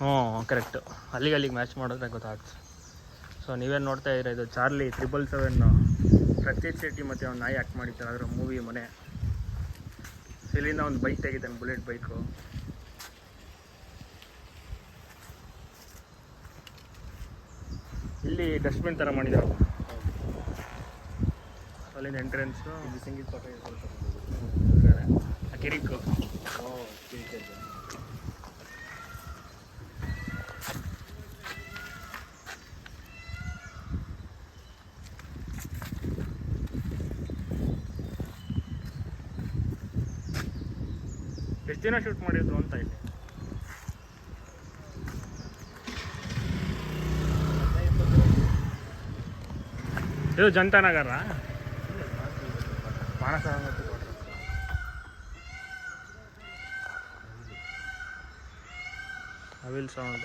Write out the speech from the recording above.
ಹ್ಞೂ ಕರೆಕ್ಟು ಅಲ್ಲಿಗೆ ಅಲ್ಲಿಗೆ ಮ್ಯಾಚ್ ಮಾಡಿದ್ರೆ ಗೊತ್ತಾಗ್ತದೆ ಸೊ ನೀವೇನು ನೋಡ್ತಾ ಇದ್ದೀರಾ? ಇದು ಚಾರ್ಲಿ ತ್ರಿಬಲ್ ಸೆವೆನ್ನು ಪ್ರತ್ಯೇಕ್ ಶೆಟ್ಟಿ ಮತ್ತು ಅವ್ನು ನಾಯಿ ಆ್ಯಕ್ಟ್ ಮಾಡಿದ್ದಾರೆ. ಅದರ ಮೂವಿ ಮನೆ. ಇಲ್ಲಿಂದ ಒಂದು ಬೈಕ್ ತೆಗಿತಾನೆ ಬುಲೆಟ್ ಬೈಕು ಇಲ್ಲಿ ಡಸ್ಟ್ಬಿನ್ ಥರ ಮಾಡಿದ್ದಾರೆ. ಅಲ್ಲಿಂದ ಎಂಟ್ರೆನ್ಸು ಪಾಠ ಹೇಳ್ಕೊಳ್ತಾರೆ ಆ ಕಿರಿಕು. ಎಷ್ಟು ದಿನ ಶೂಟ್ ಮಾಡಿದ್ರು ಅಂತ ಇಲ್ಲಿ? ಇದು ಜನತಾನಗರ ಮಾನಸ ಅವಿಲ್ ಸೌಂಡ್